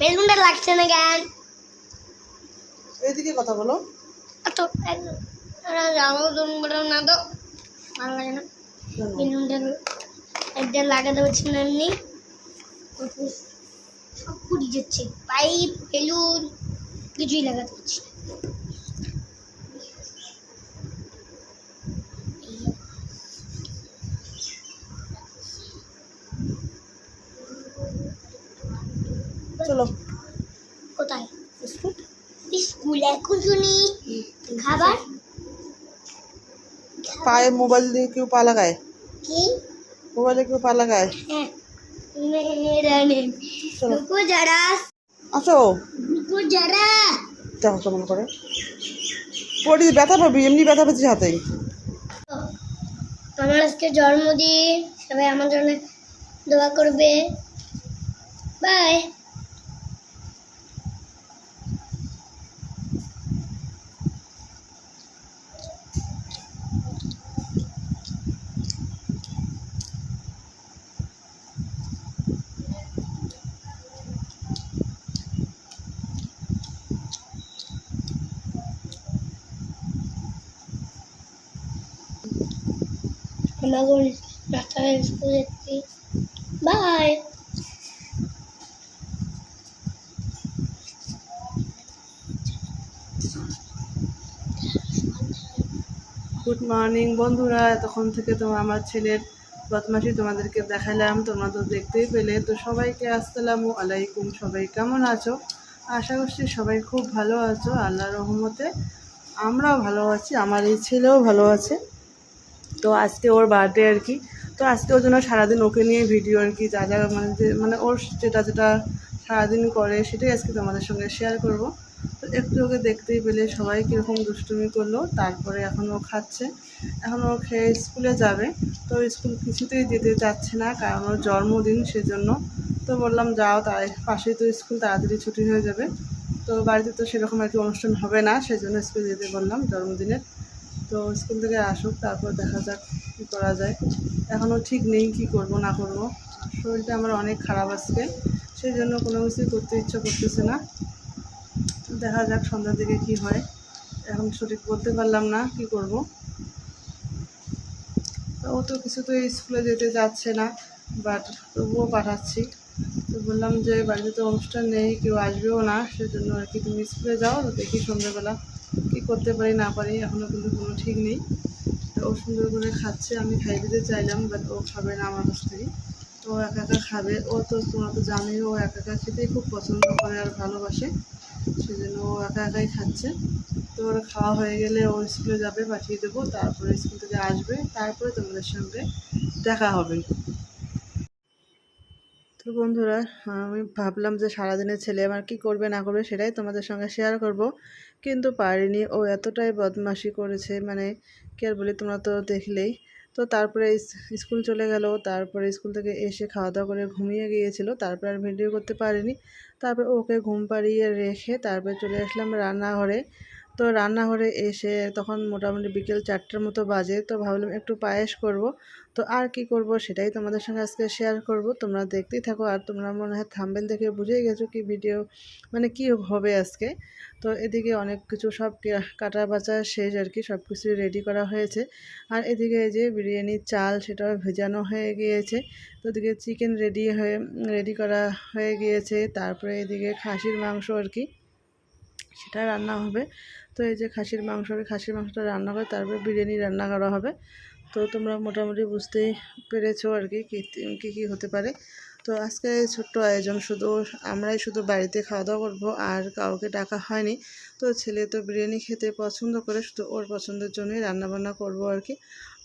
বেলুনটা লাগছে না কেন? এইদিকে কথা বলো। তো যাব তুমি না তো? ভালো লাগে না? বেলুনটা লাগাতে পারছি না এমনি। সব পুড়ি যাচ্ছে। পাইপ বেলুন কিছুই লাগাতে পারছি না। চলো কোথায় স্কুল স্কুল শুনি খাবার পায়ে মোবাইল দিয়ে কেউ পা লাগায়? কি? মোবাইলে কেউ পা লাগায়? মেরা নেই রুকো যারা। আসো। রুকো যারা। দেখো কেমন করে। পড়ি ব্যথা পাবি এমনি ব্যথা পেয়েছিস হাতেই আমার আজকে জন্মদিন। সবাই আমার জন্য দোয়া করবে। বাই। আমরা যাচ্ছি। বাই গুড মর্নিং বন্ধুরা। তখন থেকে তো আমার ছেলের বদমাসি তোমাদেরকে দেখালাম। তোমরা তো দেখতেই পেলে। তো সবাইকে আসসালামু আলাইকুম। সবাই কেমন আছো? আশা করছি সবাই খুব ভালো আছো। আল্লাহ রহমতে আমরাও ভালো আছি। আমার এই ছেলেও ভালো আছে। তো আজকে ওর বার্থডে আর কি। তো আজকে ওর জন্য সারাদিন ওকে নিয়ে ভিডিও আর কি, যা যা মানে যে মানে ওর যেটা যেটা সারাদিন করে সেটাই আজকে তোমাদের সঙ্গে শেয়ার করব। তো একটু ওকে দেখতেই পেলে সবাই কীরকম দুষ্টুমি করল, তারপরে এখন ও খাচ্ছে। এখন ও খেয়ে স্কুলে যাবে, তো স্কুল কিছুতেই যেতে চাচ্ছে না, কারণ ওর জন্মদিন সেজন্য। তো বললাম, যাও তার পাশেই তো স্কুল তাড়াতাড়ি ছুটি হয়ে যাবে। তো বাড়িতে তো সেরকম আর কি অনুষ্ঠান হবে না, সেজন্য স্কুলে যেতে বললাম জন্মদিনের। তো স্কুল থেকে আসুক, তারপর দেখা যাক কী করা যায়। এখনও ঠিক নেই কি করব, না করব। শরীরটা আমার অনেক খারাপ আজকে সেই জন্য কোনো কিছুই করতে ইচ্ছা করতেছে না। দেখা যাক সন্ধ্যার দিকে কি হয়। এখন সঠিক বলতে পারলাম না কি করব। তো ও তো কিছুতেই স্কুলে যেতে যাচ্ছে না, বাট তবুও পাঠাচ্ছি। তো বললাম যে বাড়িতে তো অনুষ্ঠান নেই, কেউ আসবেও না, সেজন্য আর কি তুমি স্কুলে যাও দেখি সন্ধ্যাবেলা কী করতে পারি, না পারি এখনও কিন্তু কোনো ঠিক নেই। ও সুন্দর করে খাচ্ছে, আমি খাই দিতে চাইলাম বাট ও খাবে না আমার কাছ থেকে। তো ও একা একা খাবে, ও তো তোমরা তো জানোই, ও একা একা খেতেই খুব পছন্দ করে আর ভালোবাসে, সেজন্য ও একা একাই খাচ্ছে। তো ওর খাওয়া হয়ে গেলে ও স্কুলে যাবে, পাঠিয়ে দেবো, তারপরে স্কুল থেকে আসবে, তারপরে তোমাদের সঙ্গে দেখা হবে। তো বন্ধুরা, আমি ভাবলাম যে সারাদিনের ছেলে আমার কি করবে, না করবে সেটাই তোমাদের সঙ্গে শেয়ার করব। কিন্তু পারিনি, ও এতটাই বদমাশি করেছে মানে কি আর বলি, তোমরা তো দেখলেই। তো তারপরে স্কুল চলে গেল, তারপরে স্কুল থেকে এসে খাওয়া দাওয়া করে ঘুমিয়ে গিয়েছিল, তারপরে আর ভিডিও করতে পারিনি। তারপরে ওকে ঘুম পাড়িয়ে রেখে তারপরে চলে আসলাম রান্নাঘরে। তো রান্নাঘরে এসে তখন মোটামুটি বিকেল চারটার মতো বাজে, তো ভাবলাম একটু পায়েস করব। তো আর কি করব সেটাই তোমাদের সঙ্গে আজকে শেয়ার করব। তোমরা দেখতেই থাকো আর তোমরা মনে হয় থাম্বেল দেখে বুঝেই গেছো কি ভিডিও মানে কি হবে আজকে। তো এদিকে অনেক কিছু সব কাটা বাচা শেষ আর কি সব কিছু রেডি করা হয়েছে। আর এদিকে এই যে বিরিয়ানির চাল সেটাও ভেজানো হয়ে গিয়েছে। তো এদিকে চিকেন রেডি হয়ে রেডি করা হয়ে গিয়েছে। তারপরে এদিকে খাসির মাংস আর কি, সেটা রান্না হবে। তো এই যে খাসির মাংস খাসির মাংসটা রান্না করে তারপরে বিরিয়ানি রান্না করা হবে। তো তোমরা মোটামুটি বুঝতেই পেরেছ আর কি, কী কী হতে পারে। তো আজকে ছোট্ট আয়োজন শুধু আমরাই শুধু বাড়িতে খাওয়া দাওয়া করব আর কাউকে ডাকা হয়নি। তো ছেলে তো বিরিয়ানি খেতে পছন্দ করে, শুধু ওর পছন্দের জন্যই রান্নাবান্না করব আর কি।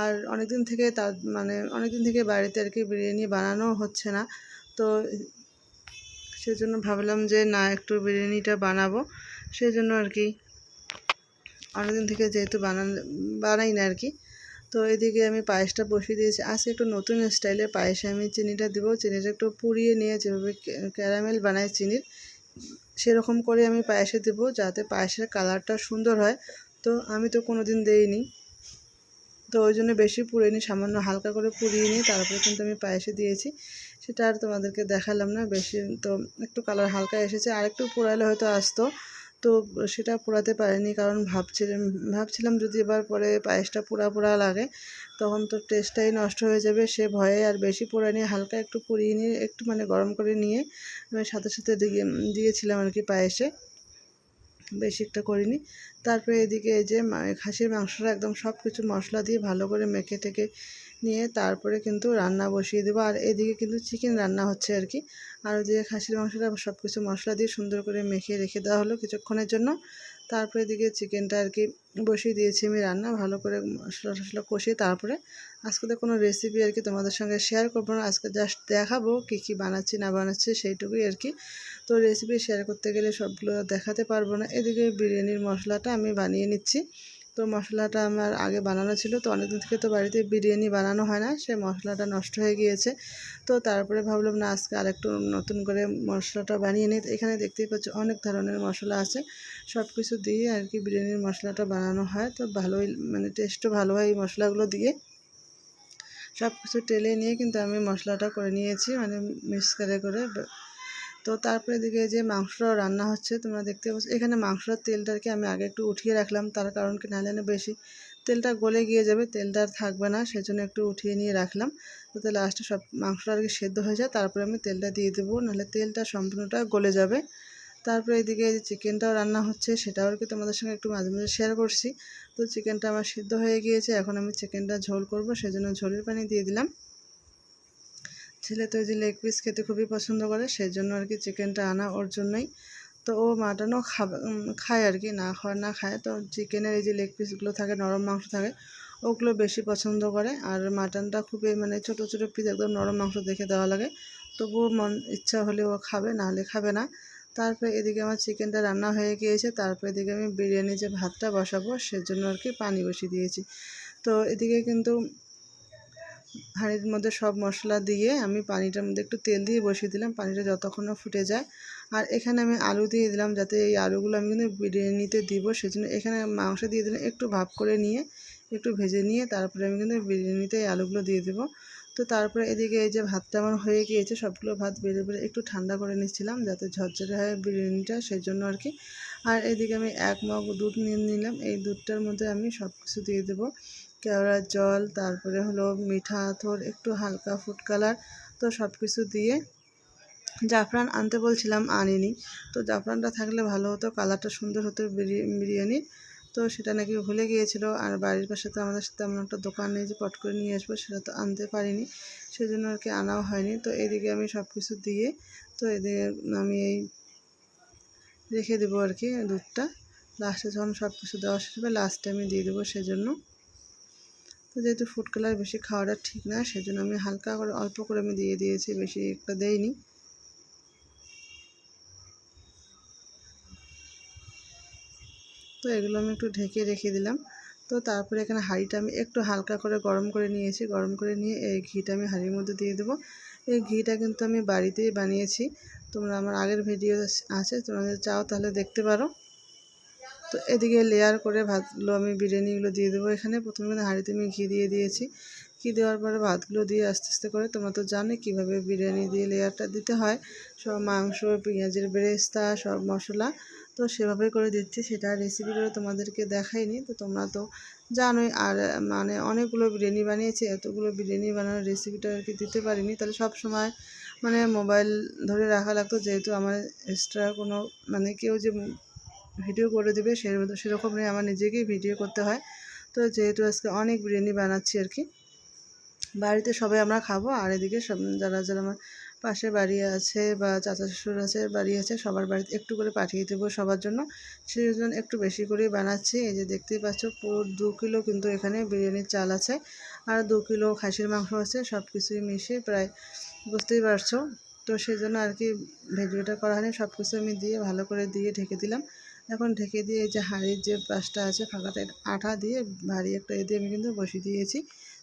আর অনেক দিন থেকে তার মানে অনেক দিন থেকে বাড়িতে আর কি বিরিয়ানি বানানো হচ্ছে না। তো সেজন্য ভাবলাম যে না, একটু বিরিয়ানিটা বানাবো। সেই জন্য আর কি অনেকদিন থেকে যেহেতু বানান, বানাই না আর কি তো এদিকে আমি পায়েসটা বসিয়ে দিয়েছি। আজকে একটু নতুন স্টাইলে পায়েসে আমি চিনিটা দেবো। চিনিটা একটু পুড়িয়ে নিয়ে যেভাবে ক্যারামেল বানাই চিনির, সেরকম করে আমি পায়েসে দেবো যাতে পায়েসের কালারটা সুন্দর হয়। তো আমি তো কোনো দিন দেইনি। তো ওই জন্য বেশি পুড়ে নিই সামান্য হালকা করে পুড়িয়ে নিই তারপরে কিন্তু আমি পায়েসে দিয়েছি। সেটা আর তোমাদেরকে দেখালাম না। বেশি তো একটু কালার হালকা এসেছে। আর একটু পোড়ালে হয়তো আসতো। তো সেটা পোড়াতে পারিনি কারণ ভাবছিলাম ভাবছিলাম যদি এবার পরে পায়েসটা পোড়া পোড়া লাগে, তখন তো টেস্টটাই নষ্ট হয়ে যাবে। সে ভয়ে আর বেশি পোড়া নিয়ে হালকা একটু পুড়িয়ে নিয়ে, একটু মানে গরম করে নিয়ে আমি সাথে সাথে দিয়ে দিয়েছিলাম আর কি পায়েসে। বেশি একটা করিনি। তারপরে এদিকে এই যে খাসির মাংসটা একদম সব কিছু মশলা দিয়ে ভালো করে মেখে টেকে নিয়ে তারপরে কিন্তু রান্না বসিয়ে দেবো। আর এদিকে কিন্তু চিকেন রান্না হচ্ছে আর কি। আর ওদিকে খাসির মাংসটা সব কিছু মশলা দিয়ে সুন্দর করে মেখে রেখে দেওয়া হলো কিছুক্ষণের জন্য। তারপরে এদিকে চিকেনটা আর কি বসিয়ে দিয়েছি আমি রান্না। ভালো করে মশলা টশলা কষিয়ে তারপরে আজকে তো কোনো রেসিপি আর কি তোমাদের সঙ্গে শেয়ার করব না। আজকে জাস্ট দেখাবো কী কী বানাচ্ছি, না বানাচ্ছি সেইটুকুই আর কি। তো রেসিপি শেয়ার করতে গেলে সবগুলো দেখাতে পারব না। এদিকে বিরিয়ানির মশলাটা আমি বানিয়ে নিচ্ছি। তো মশলাটা আমার আগে বানানো ছিল, তো অনেকদিন থেকে তো বাড়িতে বিরিয়ানি বানানো হয় না, সে মশলাটা নষ্ট হয়ে গিয়েছে। তো তারপরে ভাবলাম না, আজকে আরেকটু নতুন করে মশলাটা বানিয়ে নিই। এখানে দেখতেই পাচ্ছ অনেক ধরনের মশলা আছে সব কিছু দিয়ে আর কি বিরিয়ানির মশলাটা বানানো হয়। তো ভালোই মানে টেস্টও ভালো হয় এই মশলাগুলো দিয়ে। সব কিছু টেলে নিয়ে কিন্তু আমি মশলাটা করে নিয়েছি মানে মিক্স করে করে তো তারপরে দিকে যে মাংসটাও রান্না হচ্ছে, তোমরা দেখতে পাচ্ছ, এখানে মাংসটার তেলটাকে আমি আগে একটু উঠিয়ে রাখলাম, তার কারণ কি নাহলে বেশি তেলটা গলে গিয়ে যাবে, তেলটা আর থাকবে না, সেজন্য একটু উঠিয়ে নিয়ে রাখলাম। যাতে লাস্টে সব মাংসটা আর কি সেদ্ধ হয়ে যায়, তারপরে আমি তেলটা দিয়ে দেবো, নাহলে তেলটা সম্পূর্ণটা গলে যাবে। তারপরে এদিকে যে চিকেনটাও রান্না হচ্ছে, সেটাও আর কি তোমাদের সঙ্গে একটু মাঝে মাঝে শেয়ার করছি। তো চিকেনটা আমার সিদ্ধ হয়ে গিয়েছে, এখন আমি চিকেনটা ঝোল করব, সেজন্য ঝোলের পানি দিয়ে দিলাম। ছেলে তো এই যে লেগ পিস খেতে খুবই পছন্দ করে সেই জন্য আর কি চিকেনটা আনা ওর জন্যই। তো ও মাটনও খায় আর কি, না খায় না খায়। তো চিকেনের এই যে লেগ পিসগুলো থাকে, নরম মাংস থাকে, ওগুলো বেশি পছন্দ করে। আর মাটনটা খুবই মানে ছোটো ছোটো পিস একদম নরম মাংস দেখে দেওয়া লাগে। তবুও মন ইচ্ছা হলে ও খাবে, না হলে খাবে না। তারপরে এদিকে আমার চিকেনটা রান্না হয়ে গিয়েছে, তারপরে এদিকে আমি বিরিয়ানি যে ভাতটা বসাবো, সেজন্য আর কি পানি বসিয়ে দিয়েছি। তো এদিকে কিন্তু হাঁড়ির মধ্যে সব মশলা দিয়ে আমি পানিটার মধ্যে একটু তেল দিয়ে বসিয়ে দিলাম, পানিটা যতক্ষণ না ফুটে যায়। আর এখানে আমি আলু দিয়ে দিলাম যাতে এই আলুগুলো আমি কিন্তু বিরিয়ানিতে দিব, সেজন্য এখানে মাংস দিয়ে দিলাম, একটু ভাপ করে নিয়ে একটু ভেজে নিয়ে তারপরে আমি কিন্তু বিরিয়ানিতে এই আলুগুলো দিয়ে দেবো। তো তারপরে এদিকে এই যে ভাতটা আমার হয়ে গিয়েছে, সবগুলো ভাত বেড়ে বেড়ে একটু ঠান্ডা করে নিচ্ছিলাম যাতে ঝরঝরে হয় বিরিয়ানিটা সেই জন্য আর কি। আর এদিকে আমি এক মগ দুধ নিয়ে নিলাম, এই দুধটার মধ্যে আমি সব কিছু দিয়ে দেবো। কেওড়ার জল, তারপরে হলো মিঠা আতর একটু হালকা ফুড কালার তো সব কিছু দিয়ে জাফরান আনতে বলছিলাম আনিনি। তো জাফরানটা থাকলে ভালো হতো, কালারটা সুন্দর হতো বিরি- বিরিয়ানির। তো সেটা নাকি ভুলে গিয়েছিল, আর বাড়ির পাশে তো আমাদের সাথে তেমন একটা দোকান যে পট করে নিয়ে আসব, সেটা তো আনতে পারিনি। সেজন্য আর কি আনাও হয়নি। তো এদিকে আমি সব কিছু দিয়ে, তো এদিকে আমি এই রেখে দেবো আর কি দুধটা। লাস্টে যখন সব কিছু দেওয়া শেষ হবে লাস্টে আমি দিয়ে দেবো সেজন্য। তো যেহেতু ফুড কালার বেশি খাওয়াটা ঠিক না, সেজন্য আমি হালকা করে, অল্প করে আমি দিয়ে দিয়েছি, বেশি একটা দেইনি। তো এগুলো আমি একটু ঢেকে রেখে দিলাম। তো তারপরে এখানে হাঁড়িটা আমি একটু হালকা করে গরম করে নিয়েছি, গরম করে নিয়ে এই ঘিটা আমি হাঁড়ির মধ্যে দিয়ে দেবো। এই ঘিটা কিন্তু আমি বাড়িতেই বানিয়েছি। তোমরা আমার আগের ভিডিও আছে, তোমরা চাও তাহলে দেখতে পারো। তো এদিকে লেয়ার করে ভাতগুলো আমি বিরিয়ানিগুলো দিয়ে দেবো। এখানে প্রথমে হাঁড়িতে আমি ঘি দিয়ে দিয়েছি। ঘি দেওয়ার পরে ভাতগুলো দিয়ে আস্তে আস্তে করে তোমরা তো জানো কীভাবে বিরিয়ানি দিয়ে লেয়ারটা দিতে হয়। সব মাংস, পেঁয়াজের বেরেস্তা, সব মশলা তো সেভাবে করে দিচ্ছি। সেটা রেসিপি করে তোমাদেরকে দেখাইনি, তো তোমরা তো জানোই। আর মানে অনেকগুলো বিরিয়ানি বানিয়েছি, এতগুলো বিরিয়ানি বানানোর রেসিপিটা আর কি দিতে পারিনি। তাহলে সব সময় মানে মোবাইল ধরে রাখা লাগতো, যেহেতু আমার এক্সট্রা কোনো মানে কেউ যে ভিডিও করে দেবে সেরকম নেই আমার নিজেকেই ভিডিও করতে হয়। তো যেহেতু আজকে অনেক বিরিয়ানি বানাচ্ছি আর কি, বাড়িতে সবাই আমরা খাব, আর এদিকে সব যারা যারা আমার পাশে বাড়ি আছে বা চাচা শ্বশুর আছে, বাড়ি আছে, সবার বাড়িতে একটু করে পাঠিয়ে দেবো সবার জন্য। সেই জন্য একটু বেশি করেই বানাচ্ছি। এই যে দেখতেই পাচ্ছ, পুরো দু কিলো কিন্তু এখানে বিরিয়ানির চাল আছে, আর দু কিলো খাসির মাংস আছে, সব কিছুই মিশিয়ে প্রায় বুঝতেই পারছ। তো সেই জন্য আর কি ভিডিওটা করা হয়নি, সব কিছু আমি দিয়ে ভালো করে দিয়ে ঢেকে দিলাম। এখন ঢেকে দিয়ে এই যে হাঁড়ির যে পাশটা আছে ফাঁকাতে আঠা দিয়ে ভারী একটা এ দিয়ে আমি কিন্তু বসিয়ে দিয়েছি।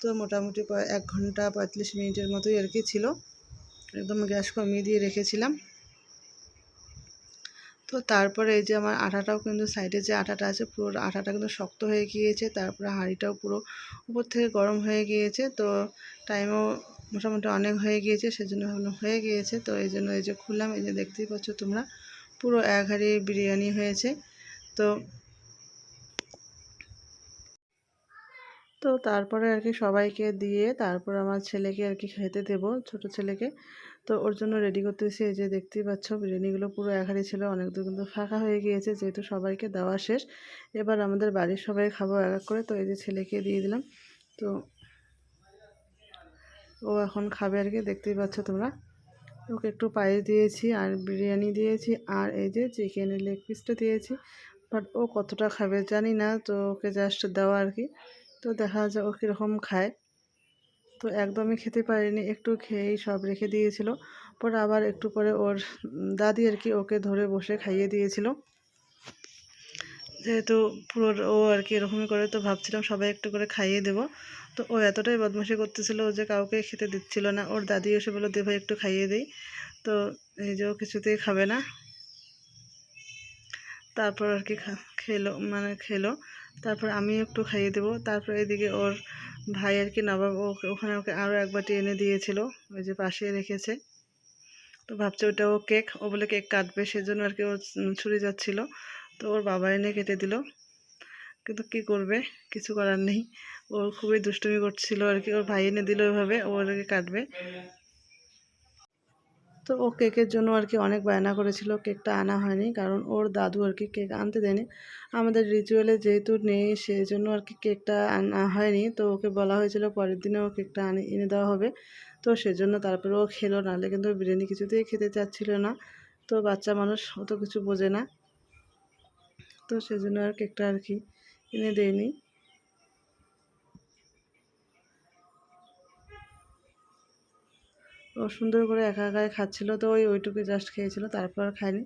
তো মোটামুটি এক ঘণ্টা পঁয়তাল্লিশ মিনিটের মতোই আর কি ছিল। একদম গ্যাস কমিয়ে দিয়ে রেখেছিলাম। তো তারপরে এই যে আমার আটাটাও কিন্তু সাইডে যে আটাটা আছে পুরো আটাটা কিন্তু শক্ত হয়ে গিয়েছে, তারপরে হাঁড়িটাও পুরো উপর থেকে গরম হয়ে গিয়েছে। তো টাইমও মোটামুটি অনেক হয়ে গিয়েছে, সেজন্য হয়ে গিয়েছে। তো এই জন্য এই যে খুললাম, এই যে দেখতেই পাচ্ছ তোমরা পুরো এক হাঁড়ি বিরিয়ানি হয়েছে। তো তো তারপরে আর কি সবাইকে দিয়ে তারপর আমার ছেলেকে আর কি খেতে দেবো, ছোট ছেলেকে। তো ওর জন্য রেডি করতেছি এই যে দেখতেই পাচ্ছ, বিরিয়ানিগুলো পুরো একারি ছিল, অনেক দূর কিন্তু ফাঁকা হয়ে গিয়েছে, যেহেতু সবাইকে দেওয়া শেষ। এবার আমাদের বাড়ির সবাই খাব এক এক করে, তো এই যে ছেলেকে দিয়ে দিলাম। তো ও এখন খাবে আর কি, দেখতেই পাচ্ছ তোমরা। ওকে একটু পায়েস দিয়েছি আর বিরিয়ানি দিয়েছি আর এই যে চিকেনের লেগ পিসটা দিয়েছি। বাট ও কতটা খাবে জানি না, তো ওকে জাস্ট দেওয়া আর কি। তো দেখা যায় ও কীরকম খায়। তো একদমই খেতে পারিনি, একটু খেয়েই সব রেখে দিয়েছিল। পরে আবার একটু পরে ওর দাদি আর কি ওকে ধরে বসে খাইয়ে দিয়েছিল। যেহেতু পুরো ও আর কি এরকমই করে, তো ভাবছিলাম সবাই একটু করে খাইয়ে দেবো। তো ও এতটাই বদমাশি করতেছিল যে কাউকে খেতে দিচ্ছিল না। ওর দাদি এসে বলল, দে ভাই, একটু খাইয়ে দিই। তো এই যে ও কিছুতেই খাবে না। তারপর আর কি খেলো মানে খেলো। তারপর আমি একটু খাইয়ে দেবো। তারপর এদিকে ওর ভাই আর কি নবাব ওকে, ওখানে ওকে আরও এক বাটি এনে দিয়েছিল, ওই যে পাশে রেখেছে। তো ভাবছে ওটা ও কেক, ও বলে কেক কাটবে, সেজন্য আর কি উম ছুরি যাচ্ছিল। তো ওর বাবা এনে কেটে দিল। কিন্তু কি করবে? কিছু করার নেই। ও খুবই দুষ্টুমি করছিল আর কি। ওর ভাই এনে দিল ওইভাবে। ও আর কি কাটবে। তো ও কেকের জন্য আর কি অনেক বায়না করেছিল। কেকটা আনা হয়নি কারণ ওর দাদু আর কি কেক আনতে দেয়নি। আমাদের রিচুয়ালে যেহেতু নেই সেই জন্য আর কি কেকটা আনা হয়নি। তো ওকে বলা হয়েছিল পরের দিনে ও কেকটা আনে, এনে দেওয়া হবে। তো সেজন্য তারপরে ও খেলো। নাহলে কিন্তু বিরিয়ানি কিছুতেই খেতে চাচ্ছিল না। তো বাচ্চা মানুষ অত কিছু বোঝে না। তো সেজন্য আর কেকটা আর কি এনে দেয়নি। ও সুন্দর করে একা একাই খাচ্ছিলো তো ওই ওইটুকু জাস্ট খেয়েছিল, তারপর খায়নি।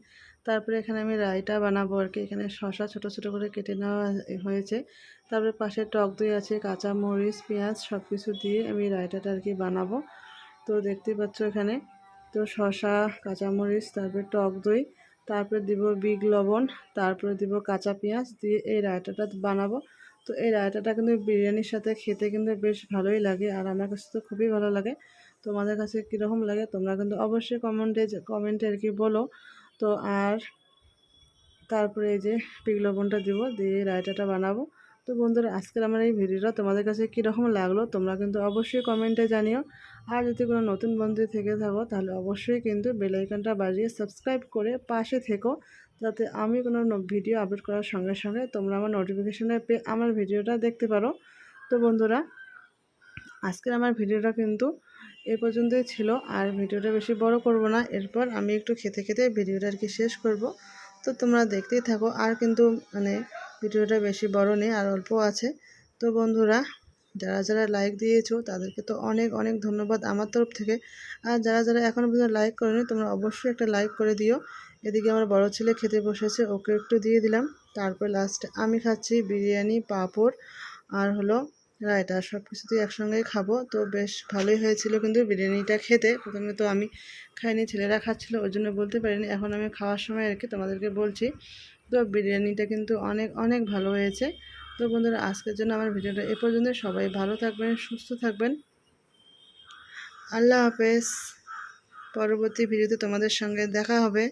তারপরে এখানে আমি রায়তা বানাবো আর কি। এখানে শসা ছোট ছোট করে কেটে নেওয়া হয়েছে। তারপরে পাশে টক দই আছে, কাঁচা মরিচ, পেঁয়াজ সব কিছু দিয়ে আমি রায়তাটা আর কি বানাবো। তো দেখতেই পাচ্ছ এখানে, তো শসা কাঁচামরিচ তারপরে টক দই তারপরে দিব বিগ লবণ, তারপরে দিব কাঁচা পেঁয়াজ, দিয়ে এই রায়তাটা বানাবো। তো এই রায়তাটা কিন্তু বিরিয়ানির সাথে খেতে কিন্তু বেশ ভালোই লাগে আর আমার কাছে তো খুবই ভালো লাগে। তোমাদের কাছে কীরকম লাগে তোমরা কিন্তু অবশ্যই কমেন্টে কমেন্টে আর কি বলো। তো আর তারপরে এই যে পিক লবণটা দিব, দিয়ে রায়তাটা বানাবো। তো বন্ধুরা, আজকের আমার এই ভিডিওটা তোমাদের কাছে কীরকম লাগল তোমরা কিন্তু অবশ্যই কমেন্টে জানিও। আর যদি কোনো নতুন বন্ধু থেকে থাকো, তাহলে অবশ্যই কিন্তু বেল আইকনটা বাজিয়ে সাবস্ক্রাইব করে পাশে থেকো, যাতে আমি কোনো ভিডিও আপলোড করার সঙ্গে সঙ্গে তোমরা আমার নোটিফিকেশানে পেয়ে আমার ভিডিওটা দেখতে পারো। তো বন্ধুরা, আজকের আমার ভিডিওটা কিন্তু এ পর্যন্তই ছিল। আর ভিডিওটা বেশি বড় করব না। এরপর আমি একটু খেতে খেতে ভিডিওটা আর কি শেষ করব। তো তোমরা দেখতেই থাকো। আর কিন্তু মানে ভিডিওটা বেশি বড় নেই, আর অল্প আছে। তো বন্ধুরা যারা যারা লাইক দিয়েছ তাদেরকে তো অনেক অনেক ধন্যবাদ আমার তরফ থেকে। আর যারা যারা এখনও পর্যন্ত লাইক করেনি তোমরা অবশ্যই একটা লাইক করে দিও। এদিকে আমার বড় ছেলে খেতে বসেছে, ওকে একটু দিয়ে দিলাম। তারপর লাস্টে আমি খাচ্ছি বিরিয়ানি, পাঁপড় আর হলো রায়তা। সব কিছু কিছুতেই একসঙ্গেই খাব। তো বেশ ভালোই হয়েছিল কিন্তু বিরিয়ানিটা খেতে। প্রথমে তো আমি খাইনি, ছেলেরা খাচ্ছিলো ওই জন্য বলতে পারিনি। এখন আমি খাওয়ার সময় আর কি তোমাদেরকে বলছি। তো বিরিয়ানিটা কিন্তু অনেক অনেক ভালো হয়েছে। তো বন্ধুরা, আজকের জন্য আমার ভিডিওটা এ পর্যন্ত। সবাই ভালো থাকবেন, সুস্থ থাকবেন। আল্লাহ হাফেজ। পরবর্তী ভিডিওতে তোমাদের সঙ্গে দেখা হবে।